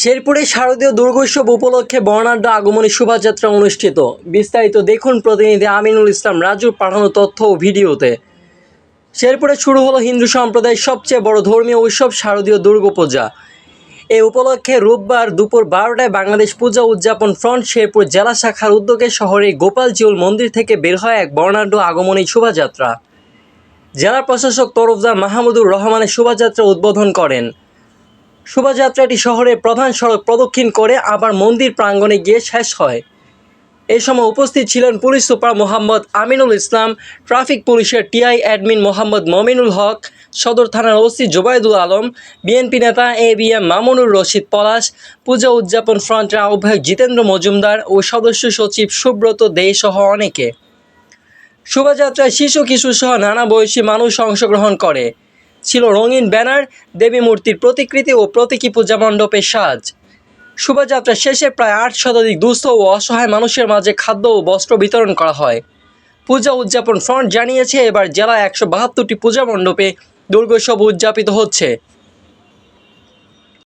শেরপুরে শারদীয় দুর্গোৎসব উপলক্ষে বর্ণাঢ্য আগমনী শোভাযাত্রা অনুষ্ঠিত। বিস্তারিত দেখুন প্রতিনিধি আমিনুল ইসলাম রাজুর পাঠানো তথ্য ও ভিডিওতে। শেরপুরে শুরু হলো হিন্দু সম্প্রদায়ের সবচেয়ে বড় ধর্মীয় উৎসব শারদীয় দুর্গাপূজা। এই উপলক্ষে রোববার দুপুর বারোটায় বাংলাদেশ পূজা উদযাপন ফ্রন্ট শেরপুর জেলা শাখার উদ্যোগে শহরের গোপাল জিউল মন্দির থেকে বের হয় এক বর্ণাঢ্য আগমনী শোভাযাত্রা। জেলা প্রশাসক তরফদার মাহমুদুর রহমানের শোভাযাত্রা উদ্বোধন করেন। শোভাযাত্রাটি শহরের প্রধান সড়ক প্রদক্ষিণ করে আবার মন্দির প্রাঙ্গণে গিয়ে শেষ হয়। এ সময় উপস্থিত ছিলেন police super Mohammad Aminul Islam, traffic পুলিশের টিআই অ্যাডমিন মোহাম্মদ মমিনুল হক, সদর থানার ওসি জোবায়দুল আলম, বিএনপি নেতা A B M Mamunur Rashid Palash, পূজা উদযাপন ফ্রন্টের আহ্বায়ক জিতেন্দ্র মজুমদার ও সদস্য সচিব সুব্রত দে সহ অনেকে। শোভাযাত্রায় শিশু কিশোর সহ নানা বয়সী মানুষ অংশগ্রহণ করে। ছিল রঙিন ব্যানার, দেবী মূর্তির প্রতিকৃতি ও প্রতীকী পূজা মণ্ডপের সাজ। শোভাযাত্রা শেষে প্রায় আট শতাধিক দুস্থ ও অসহায় মানুষের মাঝে খাদ্য ও বস্ত্র বিতরণ করা হয়। পূজা উদযাপন ফ্রন্ট জানিয়েছে, এবার জেলায় একশো বাহাত্তরটি পূজা মণ্ডপে দুর্গোৎসব উদযাপিত হচ্ছে।